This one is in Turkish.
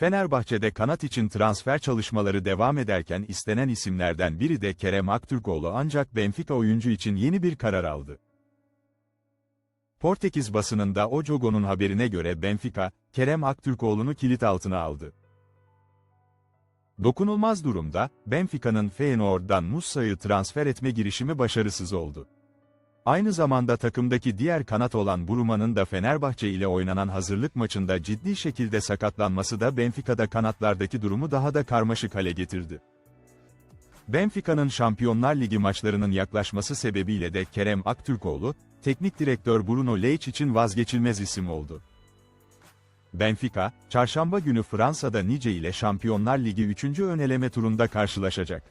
Fenerbahçe'de kanat için transfer çalışmaları devam ederken istenen isimlerden biri de Kerem Aktürkoğlu ancak Benfica oyuncu için yeni bir karar aldı. Portekiz basınında O Jogo'nun haberine göre Benfica, Kerem Aktürkoğlu'nu kilit altına aldı. Dokunulmaz durumda, Benfica'nın Feyenoord'dan Musa'yı transfer etme girişimi başarısız oldu. Aynı zamanda takımdaki diğer kanat olan Buruma'nın da Fenerbahçe ile oynanan hazırlık maçında ciddi şekilde sakatlanması da Benfica'da kanatlardaki durumu daha da karmaşık hale getirdi. Benfica'nın Şampiyonlar Ligi maçlarının yaklaşması sebebiyle de Kerem Aktürkoğlu, teknik direktör Bruno Lage için vazgeçilmez isim oldu. Benfica, çarşamba günü Fransa'da Nice ile Şampiyonlar Ligi 3. öneleme turunda karşılaşacak.